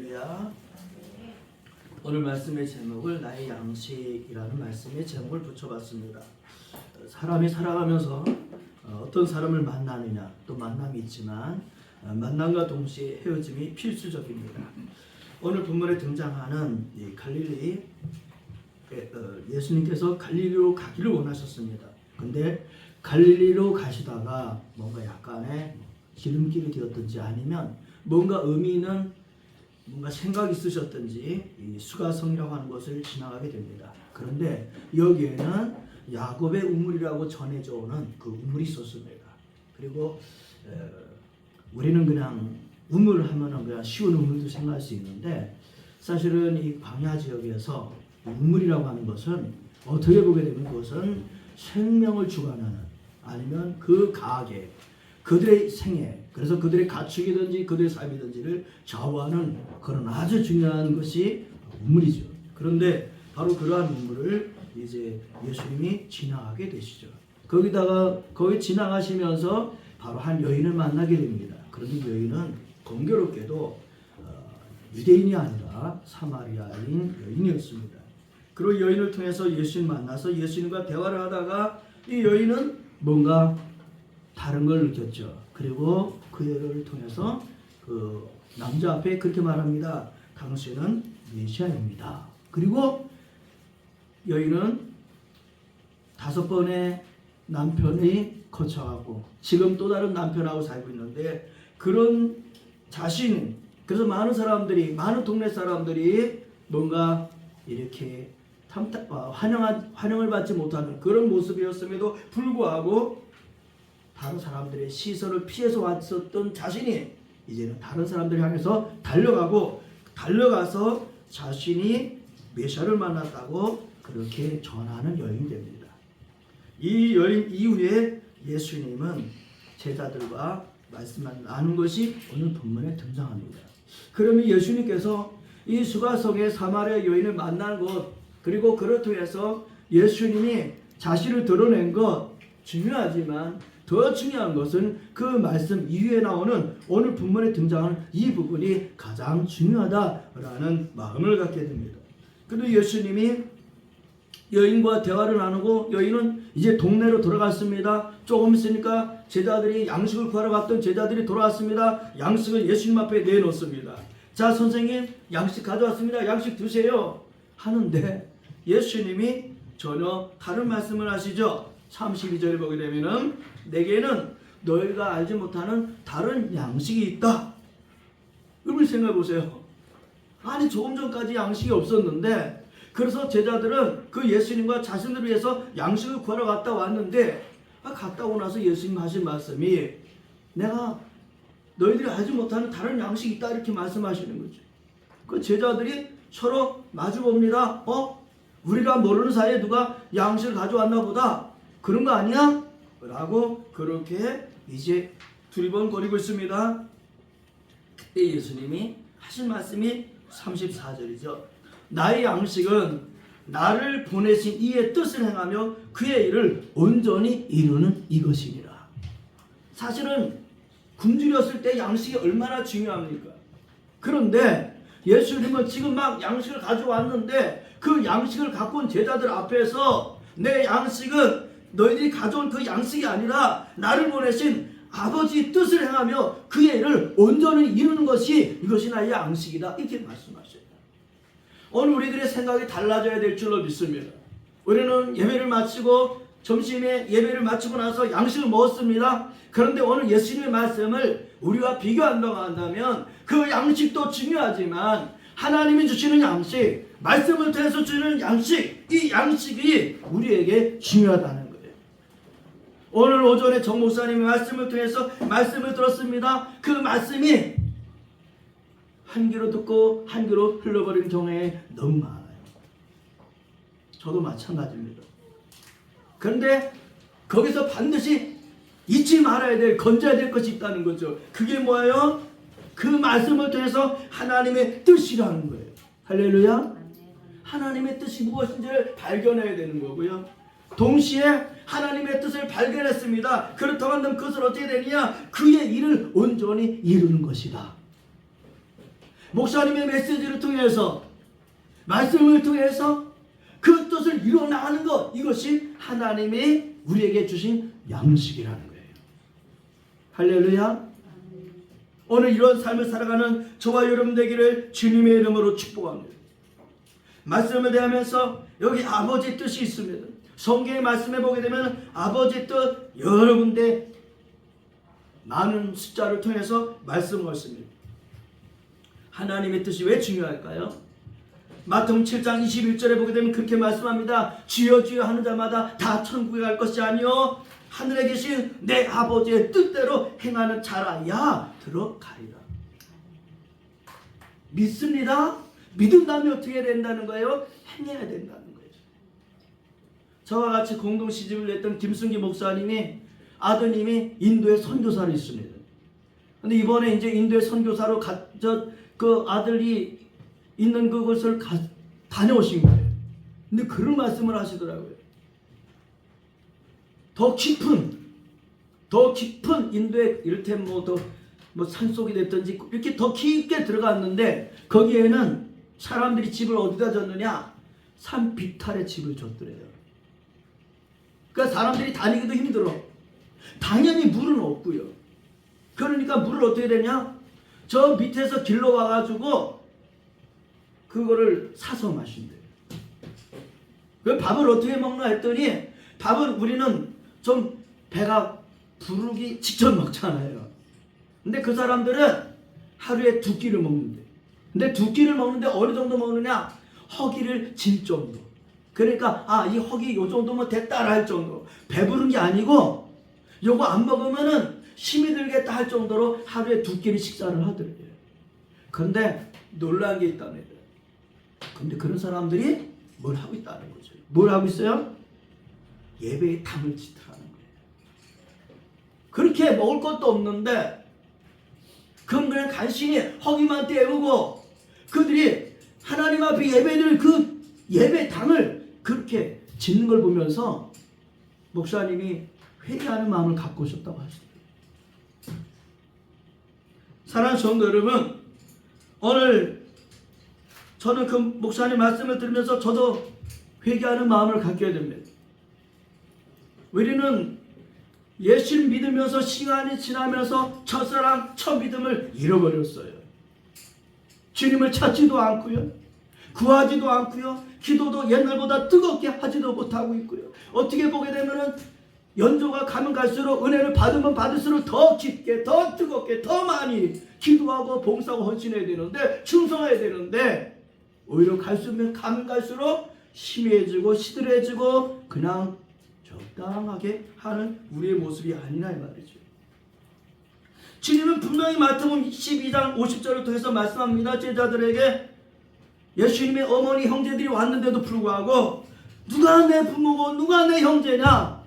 할렐루야. 오늘 말씀의 제목을 나의 양식이라는 말씀의 제목을 붙여봤습니다. 사람이 살아가면서 어, 어떤 사람을 만나느냐 또 만남이 있지만 어, 만남과 동시에 헤어짐이 필수적입니다. 오늘 본문에 등장하는 이 갈릴리 예, 어, 예수님께서 갈릴리로 가기를 원하셨습니다. 근데 갈릴리로 가시다가 뭔가 약간의 기름길이 되었든지 아니면 뭔가 의미 있는 뭔가 생각이 있으셨든지 이 수가성이라고 하는 것을 지나가게 됩니다. 그런데 여기에는 야곱의 우물이라고 전해져 오는 그 우물이 있었습니다. 그리고 에, 우리는 그냥 우물 하면은 그냥 쉬운 우물도 생각할 수 있는데 사실은 이 광야 지역에서 우물이라고 하는 것은 어떻게 보게 되면 그것은 생명을 주관하는 아니면 그 가계 그들의 생애 그래서 그들의 가축이든지 그들의 삶이든지를 좌우하는 그런 아주 중요한 것이 우물이죠. 그런데 바로 그러한 우물을 이제 예수님이 지나가게 되시죠. 거기다가 거기 지나가시면서 바로 한 여인을 만나게 됩니다. 그런데 여인은 공교롭게도 어, 유대인이 아니라 사마리아인 여인이었습니다. 그리고 여인을 통해서 예수님 만나서 예수님과 대화를 하다가 이 여인은 뭔가 다른 걸 느꼈죠. 그리고 그를 통해서 그 남자 앞에 그렇게 말합니다. 당신은 메시아입니다. 그리고 여인은 다섯 번의 남편이 거쳐가고 지금 또 다른 남편하고 살고 있는데 그런 자신 그래서 많은 사람들이 많은 동네 사람들이 뭔가 이렇게 탐탁 어, 환영 환영을 받지 못하는 그런 모습이었음에도 불구하고 다른 사람들의 시선을 피해서 왔었던 자신이 이제는 다른 사람들을 향해서 달려가고 달려가서 자신이 메시아를 만났다고 그렇게 전하는 여인이 됩니다. 이 여인 이후에 예수님은 제자들과 말씀을 나눈 것이 오늘 본문에 등장합니다. 그러면 예수님께서 이 수가성의 사마리아 여인을 만난 것 그리고 그를 통해서 예수님이 자신을 드러낸 것 중요하지만 더 중요한 것은 그 말씀 이후에 나오는 오늘 본문에 등장하는 이 부분이 가장 중요하다라는 마음을 갖게 됩니다. 그리고 예수님이 여인과 대화를 나누고 여인은 이제 동네로 돌아갔습니다. 조금 있으니까 제자들이 양식을 구하러 갔던 제자들이 돌아왔습니다. 양식을 예수님 앞에 내놓습니다. 자 선생님 양식 가져왔습니다. 양식 드세요. 하는데 예수님이 전혀 다른 말씀을 하시죠. 32절에 보게 되면은 내게는 너희가 알지 못하는 다른 양식이 있다. 여러분 생각해 보세요. 아니 조금 전까지 양식이 없었는데 그래서 제자들은 그 예수님과 자신들을 위해서 양식을 구하러 갔다 왔는데 아, 갔다 오고 나서 예수님 하신 말씀이 내가 너희들이 알지 못하는 다른 양식이 있다 이렇게 말씀하시는 거죠. 그 제자들이 서로 마주 봅니다. 어? 우리가 모르는 사이에 누가 양식을 가져왔나 보다. 그런 거 아니야? 라고 그렇게 이제 두리번거리고 있습니다. 그때 예수님이 하신 말씀이 34절이죠. 나의 양식은 나를 보내신 이의 뜻을 행하며 그의 일을 온전히 이루는 이것이니라. 사실은 굶주렸을 때 양식이 얼마나 중요합니까? 그런데 예수님은 지금 막 양식을 가져왔는데 그 양식을 갖고 온 제자들 앞에서 내 양식은 너희들이 가져온 그 양식이 아니라 나를 보내신 아버지 뜻을 행하며 그의 일을 온전히 이루는 것이 이것이 나의 양식이다 이렇게 말씀하셔요. 오늘 우리들의 생각이 달라져야 될 줄로 믿습니다. 우리는 예배를 마치고 점심에 예배를 마치고 나서 양식을 먹었습니다. 그런데 오늘 예수님의 말씀을 우리와 비교한다고 한다면 그 양식도 중요하지만 하나님이 주시는 양식, 말씀을 통해서 주는 양식, 이 양식이 우리에게 중요하다는. 오늘 오전에 정 목사님의 말씀을 통해서 말씀을 들었습니다. 그 말씀이 한 귀로 듣고 한 귀로 흘러버리는 경우에 너무 많아요. 저도 마찬가지입니다. 그런데 거기서 반드시 잊지 말아야 될, 건져야 될 것이 있다는 거죠. 그게 뭐예요? 그 말씀을 통해서 하나님의 뜻이라는 거예요. 할렐루야. 하나님의 뜻이 무엇인지를 발견해야 되는 거고요. 동시에 하나님의 뜻을 발견했습니다. 그렇다고 한다면 그것을 어떻게 되느냐? 그의 일을 온전히 이루는 것이다. 목사님의 메시지를 통해서 말씀을 통해서 그 뜻을 이루어 나가는 것 이것이 하나님이 우리에게 주신 양식이라는 거예요. 할렐루야. 오늘 이런 삶을 살아가는 저와 여러분 되기를 주님의 이름으로 축복합니다. 말씀을 대하면서 여기 아버지 뜻이 있습니다. 성경의 말씀에 보게 되면 아버지 뜻 여러 군데 많은 숫자를 통해서 말씀하십니다. 하나님의 뜻이 왜 중요할까요? 마태복음 7장 21절에 보게 되면 그렇게 말씀합니다. 주여 주여 하는 자마다 다 천국에 갈 것이 아니요 하늘에 계신 내 아버지의 뜻대로 행하는 자라야 들어가리라. 믿습니다. 믿은다면 어떻게 해야 된다는 거예요? 행해야 된다는. 저와 같이 공동 시집을 냈던 김승기 목사님이 아드님이 인도에 선교사로 있습니다. 근데 이번에 이제 인도에 선교사로 가, 저, 그 아들이 있는 그곳을 가, 다녀오신 거예요. 근데 그런 말씀을 하시더라고요. 더 깊은, 더 깊은 인도의 이를테면 뭐더 뭐 산속이 됐든지 이렇게 더 깊게 들어갔는데 거기에는 사람들이 집을 어디다 줬느냐? 산 비탈에 집을 줬더래요. 그러니까 사람들이 다니기도 힘들어. 당연히 물은 없고요. 그러니까 물을 어떻게 되냐? 저 밑에서 길러 와가지고 그거를 사서 마신대요. 그 밥을 어떻게 먹나 했더니 밥을 우리는 좀 배가 부르기 직전 먹잖아요. 근데 그 사람들은 하루에 두 끼를 먹는데. 근데 두 끼를 먹는데 어느 정도 먹느냐? 허기를 질 정도. 그러니까 아 이 허기 요 정도면 됐다라 할 정도. 배부른 게 아니고 요거 안 먹으면은 힘이 들겠다 할 정도로 하루에 두 끼를 식사를 하더래요. 그런데 놀란 게 있다면 근데 그런 사람들이 뭘 하고 있다는 거죠. 뭘 하고 있어요? 예배에 담을 짓하는 거예요. 그렇게 먹을 것도 없는데 그럼 그냥 간신히 허기만 때우고 그들이 하나님 앞에 예배를 그 예배 당을 그렇게 짓는 걸 보면서 목사님이 회개하는 마음을 갖고 오셨다고 하시더라고요. 사랑하는 성도 여러분, 오늘 저는 그 목사님 말씀을 들으면서 저도 회개하는 마음을 갖게 됩니다. 우리는 예수를 믿으면서 시간이 지나면서 첫사랑, 첫 믿음을 잃어버렸어요. 주님을 찾지도 않고요. 구하지도 않고요. 기도도 옛날보다 뜨겁게 하지도 못하고 있고요. 어떻게 보게 되면은 연조가 가면 갈수록 은혜를 받으면 받을수록 더 깊게, 더 뜨겁게, 더 많이 기도하고 봉사하고 헌신해야 되는데 충성해야 되는데 오히려 갈수록 가면 갈수록 심해지고 시들해지고 그냥 적당하게 하는 우리의 모습이 아니라 이 말이죠. 주님은 분명히 마태복음 12장 50절을 통해서 말씀합니다. 제자들에게 예수님의 어머니 형제들이 왔는데도 불구하고 누가 내 부모고 누가 내 형제냐?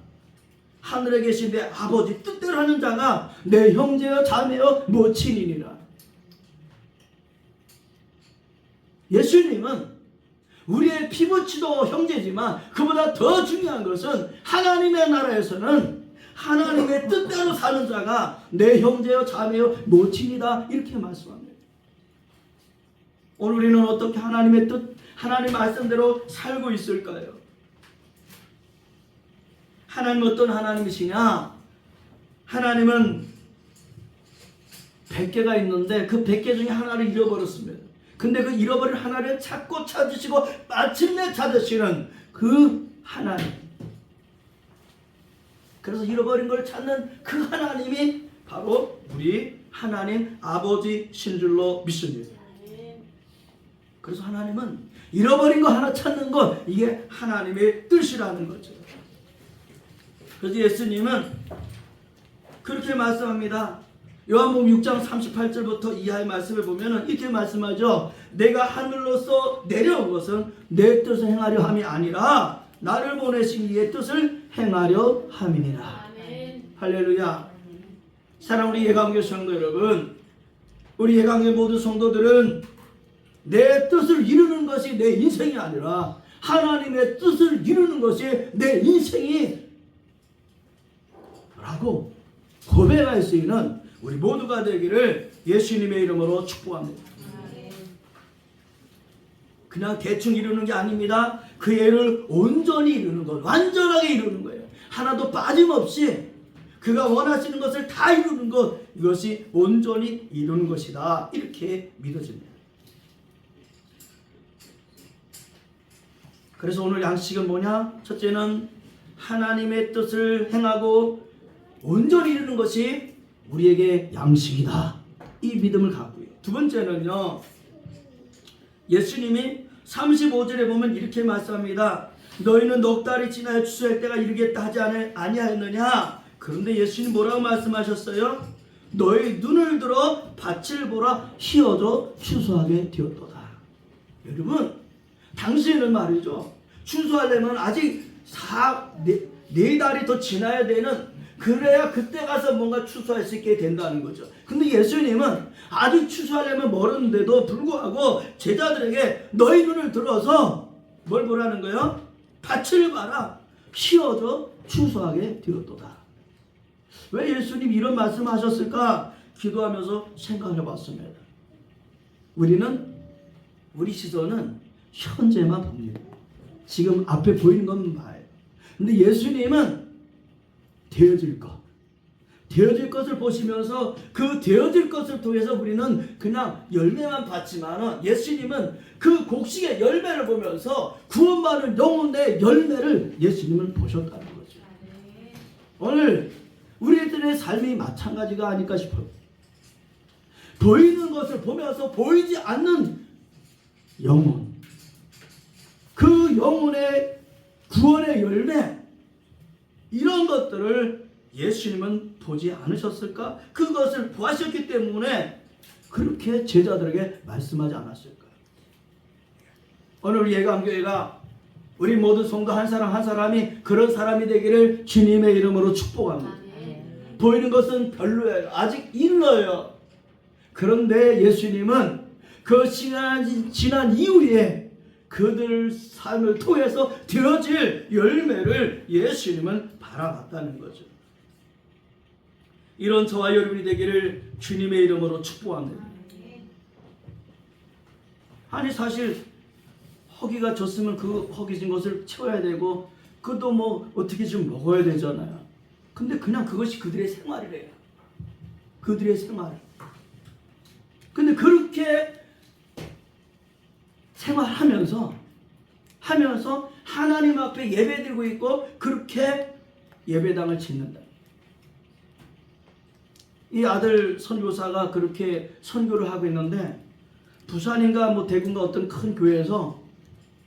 하늘에 계신 내 아버지 뜻대로 하는 자가 내 형제여 자매여 모친이니라. 예수님은 우리의 피부치도 형제지만 그보다 더 중요한 것은 하나님의 나라에서는 하나님의 뜻대로 사는 자가 내 형제여 자매여 모친이다 이렇게 말씀합니다. 오늘 우리는 어떻게 하나님의 뜻, 하나님 말씀대로 살고 있을까요? 하나님 어떤 하나님이시냐? 하나님은 100개가 있는데 그 100개 중에 하나를 잃어버렸습니다. 근데 그 잃어버린 하나를 찾고 찾으시고 마침내 찾으시는 그 하나님. 그래서 잃어버린 걸 찾는 그 하나님이 바로 우리 하나님 아버지신 줄로 믿습니다. 그래서 하나님은 잃어버린 거 하나 찾는 거 이게 하나님의 뜻이라는 거죠. 그래서 예수님은 그렇게 말씀합니다. 요한복음 6장 38절부터 이하의 말씀을 보면은 이렇게 말씀하죠. 내가 하늘로서 내려온 것은 내 뜻을 행하려 함이 아니라 나를 보내신 이의 뜻을 행하려 함이니라. 할렐루야. 사랑 우리 예강교 성도 여러분, 우리 예강교 모든 성도들은 내 뜻을 이루는 것이 내 인생이 아니라 하나님의 뜻을 이루는 것이 내 인생이 라고 고백할 수 있는 우리 모두가 되기를 예수님의 이름으로 축복합니다. 그냥 대충 이루는 게 아닙니다. 그 애를 온전히 이루는 것, 완전하게 이루는 거예요. 하나도 빠짐없이 그가 원하시는 것을 다 이루는 것, 이것이 온전히 이루는 것이다. 이렇게 믿어집니다. 그래서 오늘 양식은 뭐냐? 첫째는 하나님의 뜻을 행하고 온전히 이루는 것이 우리에게 양식이다. 이 믿음을 갖고요. 두 번째는요. 예수님이 35절에 보면 이렇게 말씀합니다. 너희는 넉 달이 지나야 추수할 때가 이르겠다 하지 아니- 아니하였느냐? 그런데 예수님 뭐라고 말씀하셨어요? 너희 눈을 들어 밭을 보라 희어져 추수하게 되었도다. 여러분, 당시에는 말이죠. 추수하려면 아직 사, 네, 네 달이 더 지나야 되는 그래야 그때 가서 뭔가 추수할 수 있게 된다는 거죠. 근데 예수님은 아직 추수하려면 멀었는데도 불구하고 제자들에게 너희 눈을 들어서 뭘 보라는 거예요? 밭을 봐라. 키워져 추수하게 되었도다. 왜 예수님 이런 말씀 하셨을까? 기도하면서 생각해 봤습니다. 우리는 우리 시선은 현재만 봅니다. 지금 앞에 보이는 것만 봐요. 근데 예수님은 되어질 것, 되어질 것을 보시면서 그 되어질 것을 통해서 우리는 그냥 열매만 봤지만 예수님은 그 곡식의 열매를 보면서 구원받은 영혼의 열매를 예수님은 보셨다는 거죠. 오늘 우리들의 삶이 마찬가지가 아닐까 싶어요. 보이는 것을 보면서 보이지 않는 영혼, 그 영혼의 구원의 열매, 이런 것들을 예수님은 보지 않으셨을까? 그것을 보았셨기 때문에 그렇게 제자들에게 말씀하지 않았을까? 오늘 예감교회가 우리 모든 성도 한 사람 한 사람이 그런 사람이 되기를 주님의 이름으로 축복합니다. 보이는 것은 별로예요. 아직 일러요. 그런데 예수님은 그 지난, 지난 이후에 그들 삶을 통해서 되어질 열매를 예수님은 바라봤다는 거죠. 이런 저와 여러분이 되기를 주님의 이름으로 축복합니다. 아니 사실 허기가 졌으면 그 허기진 것을 채워야 되고 그것도 뭐 어떻게 좀 먹어야 되잖아요. 근데 그냥 그것이 그들의 생활이래요. 그들의 생활. 근데 그렇게 생활하면서 하면서 하나님 앞에 예배드리고 있고 그렇게 예배당을 짓는다. 이 아들 선교사가 그렇게 선교를 하고 있는데 부산인가 뭐 대구인가 어떤 큰 교회에서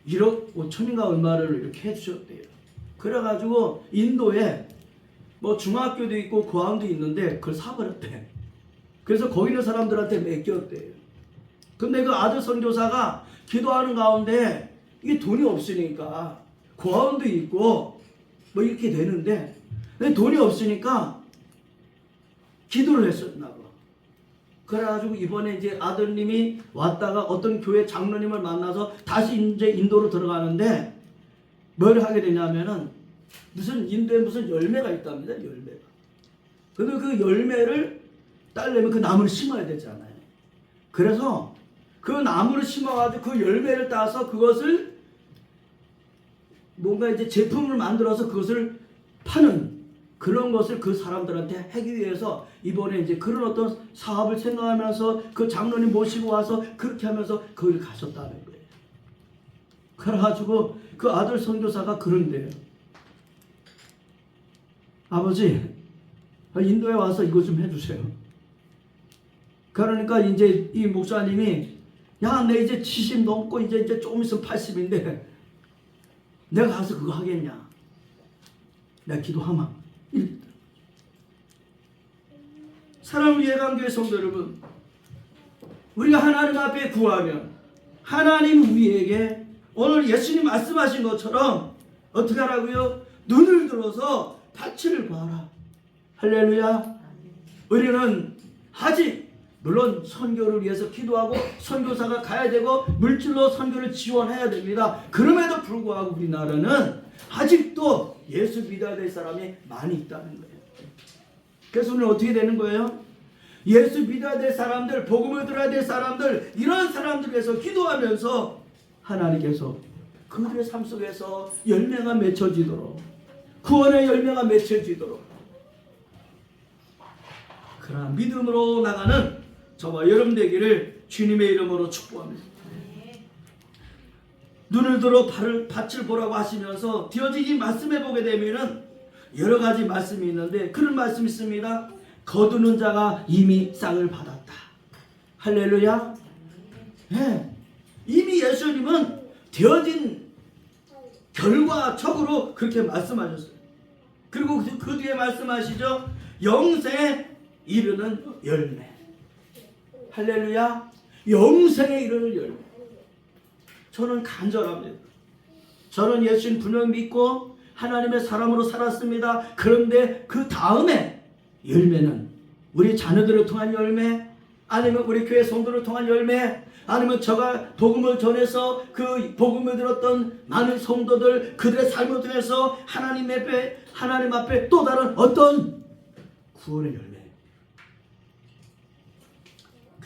1억 5천인가 얼마를 이렇게 해주셨대요. 그래가지고 인도에 뭐 중학교도 있고 고아원도 있는데 그걸 사버렸대. 그래서 거기 있는 사람들한테 맡겼대요. 근데 그 아들 선교사가 기도하는 가운데 이게 돈이 없으니까 고아원도 있고 뭐 이렇게 되는데 돈이 없으니까 기도를 했었나 봐. 그래가지고 이번에 이제 아들님이 왔다가 어떤 교회 장로님을 만나서 다시 이제 인도로 들어가는데 뭘 하게 되냐면은 무슨 인도에 무슨 열매가 있답니다. 열매가. 근데 그 열매를 따려면 그 나무를 심어야 되잖아요. 그래서 그 나무를 심어가지고 그 열매를 따서 그것을 뭔가 이제 제품을 만들어서 그것을 파는 그런 것을 그 사람들한테 하기 위해서 이번에 이제 그런 어떤 사업을 생각하면서 그 장로님 모시고 와서 그렇게 하면서 거기를 가셨다는 거예요. 그래가지고 그 아들 선교사가 그런데요. 아버지, 인도에 와서 이거 좀 해주세요. 그러니까 이제 이 목사님이 야, 내 이제 70 넘고 이제 이제 조금 있으면 80인데 내가 가서 그거 하겠냐? 내가 기도하마. 이랬다. 사랑하는 예감교회 성도 여러분, 우리가 하나님 앞에 구하면 하나님 우리에게 오늘 예수님 말씀하신 것처럼 어떻게 하라고요? 눈을 들어서 밭을 봐라. 할렐루야. 우리는 아직 물론 선교를 위해서 기도하고 선교사가 가야 되고 물질로 선교를 지원해야 됩니다. 그럼에도 불구하고 우리나라는 아직도 예수 믿어야 될 사람이 많이 있다는 거예요. 그래서 오늘 어떻게 되는 거예요? 예수 믿어야 될 사람들, 복음을 들어야 될 사람들, 이런 사람들 위해서 기도하면서 하나님께서 그들의 삶 속에서 열매가 맺혀지도록 구원의 열매가 맺혀지도록 그러한 믿음으로 나가는 저와 여러분 되기를 주님의 이름으로 축복합니다. 눈을 들어 발을 밭을 보라고 하시면서 뒤어지기 말씀해 보게 되면은 여러 가지 말씀이 있는데 그런 말씀이 있습니다. 거두는 자가 이미 쌍을 받았다. 할렐루야. 예. 이미 예수님은 되어진 결과적으로 그렇게 말씀하셨어요. 그리고 그, 그 뒤에 말씀하시죠. 영생에 이르는 열매. 할렐루야. 영생에 이르는 열매. 저는 간절합니다. 저는 예수님 분명 믿고 하나님의 사람으로 살았습니다. 그런데 그 다음에 열매는 우리 자녀들을 통한 열매, 아니면 우리 교회 성도를 통한 열매, 아니면 저가 복음을 전해서 그 복음을 들었던 많은 성도들 그들의 삶을 통해서 하나님 앞에 하나님 앞에 또 다른 어떤 구원의 열매.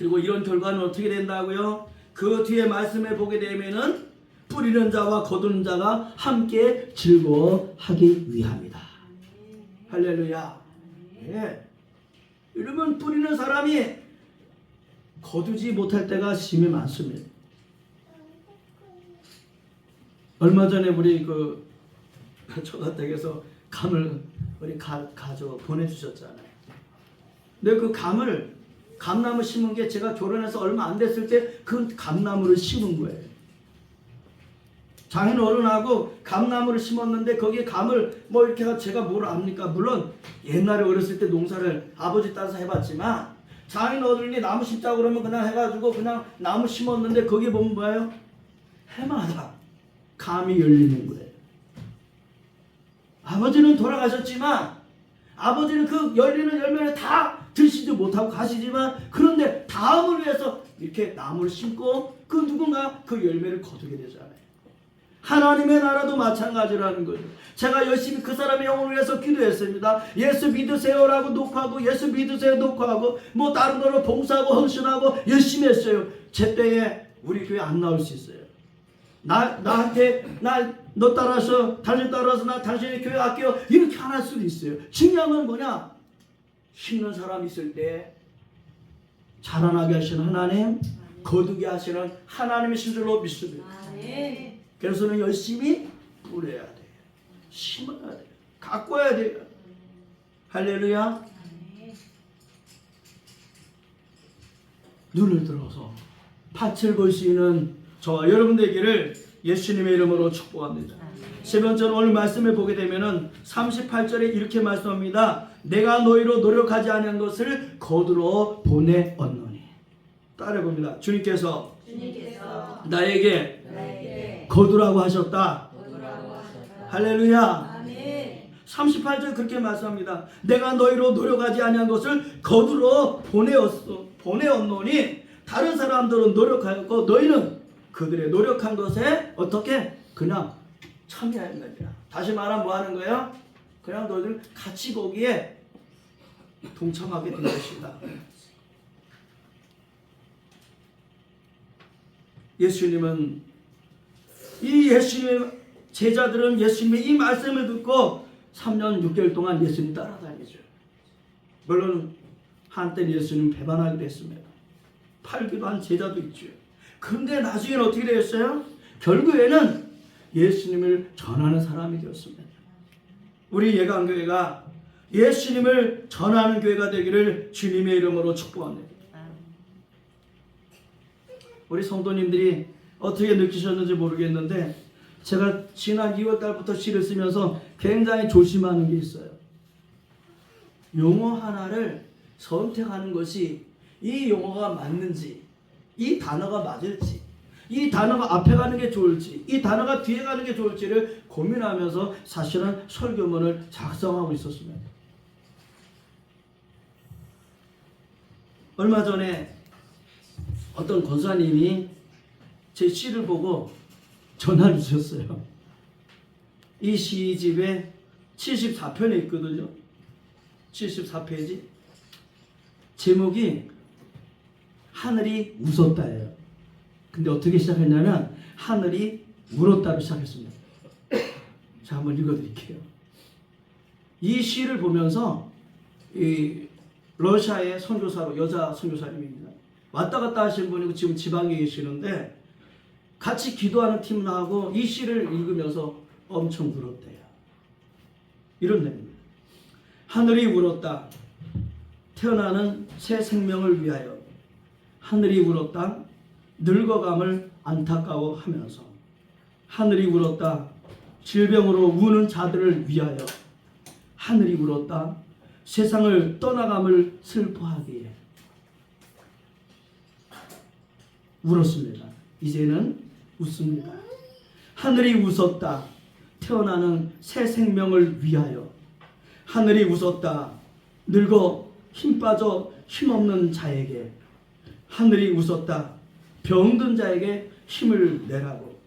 그리고 이런 결과는 어떻게 된다고요? 그 뒤에 말씀해 보게 되면은 뿌리는 자와 거두는 자가 함께 즐거워하기 위함이다. 할렐루야. 예. 여러분 뿌리는 사람이 거두지 못할 때가 심히 많습니다. 얼마 전에 우리 그 초가댁에서 감을 우리 가, 가져 보내주셨잖아요. 근데 그 감을 감나무 심은 게 제가 결혼해서 얼마 안 됐을 때 그 감나무를 심은 거예요. 장인 어른하고 감나무를 심었는데 거기에 감을 뭐 이렇게 제가 뭘 압니까? 물론 옛날에 어렸을 때 농사를 아버지 따라서 해봤지만 장인 어른이 나무 심자고 그러면 그냥 해가지고 그냥 나무 심었는데 거기에 보면 뭐예요? 해마다 감이 열리는 거예요. 아버지는 돌아가셨지만 아버지는 그 열리는 열매를 다 드시지 못하고 가시지만 그런데 다음을 위해서 이렇게 나무를 심고 그 누군가 그 열매를 거두게 되잖아요. 하나님의 나라도 마찬가지라는 거죠. 제가 열심히 그 사람의 영혼을 위해서 기도했습니다. 예수 믿으세요라고 녹화하고 예수 믿으세요 녹화하고 뭐 다른 거로 봉사하고 헌신하고 열심히 했어요. 제 때에 우리 교회 안 나올 수 있어요. 나 나한테 나 너 따라서 당신 따라서 나 당신의 교회 아껴 이렇게 안 할 수도 있어요. 중요한 건 뭐냐? 심는 사람 있을 때 자라나게 하시는 하나님, 거두게 하시는 하나님의 신줄로 믿습니다. 아멘. 그래서는 열심히 뿌려야 돼요. 심어야 돼요. 가꿔야 돼요. 할렐루야. 눈을 들어서 밭을 볼 수 있는 저와 여러분 되기를 예수님의 이름으로 축복합니다. 세 번째는 오늘 말씀을 보게 되면은 38절에 이렇게 말씀합니다. 내가 너희로 노력하지 아니한 것을 거두러 보내 얻노니. 따라 봅니다. 주님께서 주님께서 나에게 나에게 거두라고 하셨다. 거두라고 하셨다. 할렐루야. 아멘. 38절 그렇게 말씀합니다. 내가 너희로 노력하지 아니한 것을 거두러 보내었어 보내었노니 다른 사람들은 노력하였고 너희는 그들의 노력한 것에 어떻게 그냥 참여했느니라. 다시 말하면 뭐 하는 거예요? 그냥 너희들 같이 거기에 동참하게 된 것이다. 예수님은 이 예수님 제자들은 예수님의 이 말씀을 듣고 3년 6개월 동안 예수님 따라다니죠. 물론 한때 예수님 배반하기도 했습니다. 팔기도 한 제자도 있죠. 근데 나중에는 어떻게 되었어요? 결국에는 예수님을 전하는 사람이 되었습니다. 우리 예강교회가 예수님을 전하는 교회가 되기를 주님의 이름으로 축복합니다. 우리 성도님들이 어떻게 느끼셨는지 모르겠는데 제가 지난 2월 달부터 시를 쓰면서 굉장히 조심하는 게 있어요. 용어 하나를 선택하는 것이 이 용어가 맞는지, 이 단어가 맞을지, 이 단어가 앞에 가는 게 좋을지, 이 단어가 뒤에 가는 게 좋을지를 고민하면서 사실은 설교문을 작성하고 있었습니다. 얼마 전에 어떤 권사님이 제 시를 보고 전화를 주셨어요. 이 시집에 74편에 있거든요. 74페이지. 제목이 하늘이 웃었다예요. 근데 어떻게 시작했냐면 하늘이 울었다로 시작했습니다. 자 한번 읽어드릴게요. 이 시를 보면서 이 러시아의 선교사로 여자 선교사님입니다. 왔다 갔다 하신 분이고 지금 지방에 계시는데 같이 기도하는 팀하고 이 시를 읽으면서 엄청 울었대요. 이런 내용입니다. 하늘이 울었다. 태어나는 새 생명을 위하여 하늘이 울었다. 늙어감을 안타까워하면서 하늘이 울었다. 질병으로 우는 자들을 위하여 하늘이 울었다. 세상을 떠나감을 슬퍼하기에 울었습니다. 이제는 웃습니다. 하늘이 웃었다. 태어나는 새 생명을 위하여 하늘이 웃었다. 늙어 힘 빠져 힘없는 자에게 하늘이 웃었다. 병든 자에게 힘을 내라고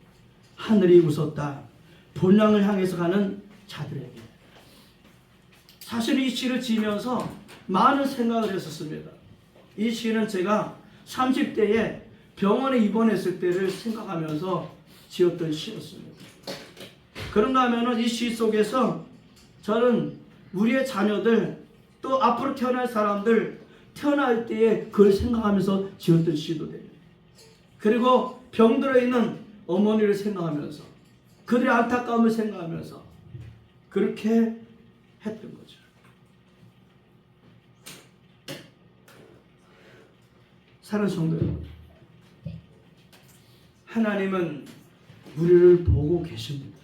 하늘이 웃었다. 본향을 향해서 가는 자들에게 사실 이 시를 지으면서 많은 생각을 했었습니다. 이 시는 제가 30대에 병원에 입원했을 때를 생각하면서 지었던 시였습니다. 그런가 하면은 이시 속에서 저는 우리의 자녀들 또 앞으로 태어날 사람들 태어날 때에 그걸 생각하면서 지었던 시도 됩니다. 그리고 병들어 있는 어머니를 생각하면서 그들의 안타까움을 생각하면서 그렇게 했던 거죠. 사랑하는 성도 여러분, 하나님은 우리를 보고 계십니다.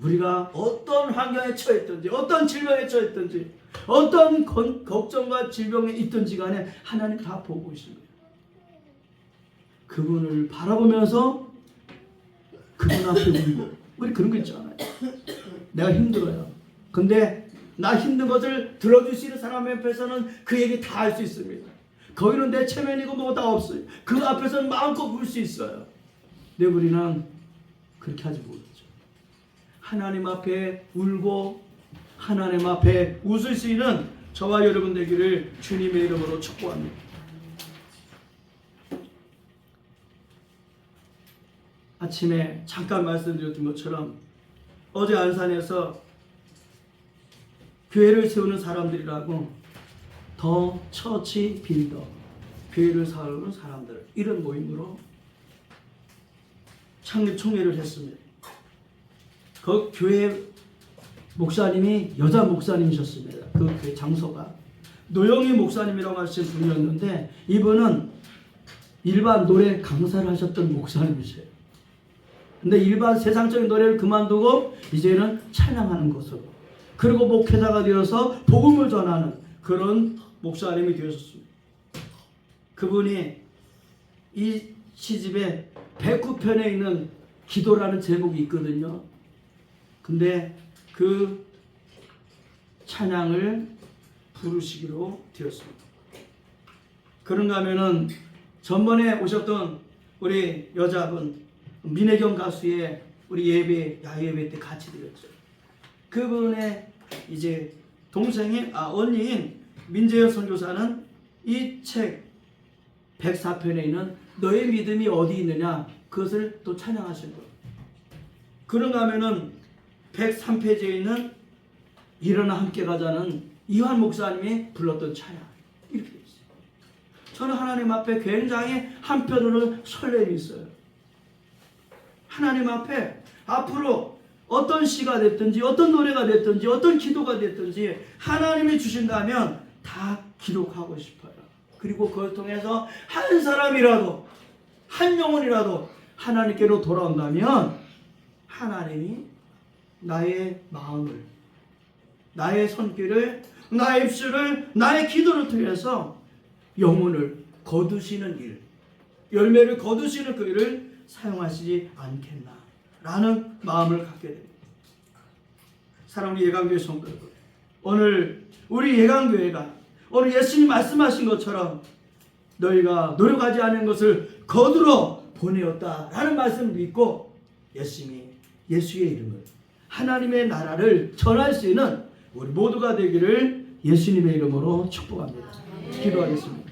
우리가 어떤 환경에 처했든지, 어떤 질병에 처했든지, 어떤 건- 걱정과 질병에 있든지 간에 하나님 다 보고 있습니다. 그분을 바라보면서 그분 앞에 울고, 우리 그런 거 있잖아요. 내가 힘들어요. 근데 나 힘든 것을 들어주시는 사람 앞에서는 그 얘기 다 할 수 있습니다. 거기는 내 체면이고 뭐가 다 없어요. 그 앞에서는 마음껏 울 수 있어요. 근데 우리는 그렇게 하지 못하죠. 하나님 앞에 울고 하나님 앞에 웃을 수 있는 저와 여러분 되기를 주님의 이름으로 축복합니다. 아침에 잠깐 말씀드렸던 것처럼 어제 안산에서 교회를 세우는 사람들이라고 더 처치 빌더 교회를 세우는 사람들 이런 모임으로 창립 총회를 했습니다. 그 교회 목사님이 여자 목사님이셨습니다. 그 교회 장소가 노영희 목사님이라고 하신 분이었는데 이분은 일반 노래 강사를 하셨던 목사님이세요. 근데 일반 세상적인 노래를 그만두고 이제는 찬양하는 것으로 그리고 목회자가 되어서 복음을 전하는 그런 목사님이 되었습니다. 그분이 이 시집에 백구편에 있는 기도라는 제목이 있거든요. 근데 그 찬양을 부르시기로 되었습니다. 그런가 하면은 전번에 오셨던 우리 여자분 민혜경 가수의 우리 예배 야예배 때 같이 드렸죠. 그분의 이제 동생인 아 언니인 민재현 선교사는 이 책 104편에 있는 너의 믿음이 어디 있느냐 그것을 또 찬양하신 거예요. 그런가 하면은 103페이지에 있는 일어나 함께 가자는 이환 목사님이 불렀던 찬양 이렇게 돼 있어요. 저는 하나님 앞에 굉장히 한편으로 설렘이 있어요. 하나님 앞에 앞으로 어떤 시가 됐든지 어떤 노래가 됐든지 어떤 기도가 됐든지 하나님이 주신다면 다 기록하고 싶어요. 그리고 그걸 통해서 한 사람이라도 한 영혼이라도 하나님께로 돌아온다면 하나님이 나의 마음을 나의 손길을 나의 입술을 나의 기도를 통해서 영혼을 거두시는 일 열매를 거두시는 그 일을 사용하시지 않겠나 라는 마음을 갖게 됩니다. 사랑하는 예강교회 성도 여러분 오늘 우리 예강교회가 오늘 예수님 말씀하신 것처럼 너희가 노력하지 않은 것을 거두러 보내었다라는 말씀을 믿고 열심히 예수의 이름을 하나님의 나라를 전할 수 있는 우리 모두가 되기를 예수님의 이름으로 축복합니다. 기도하겠습니다.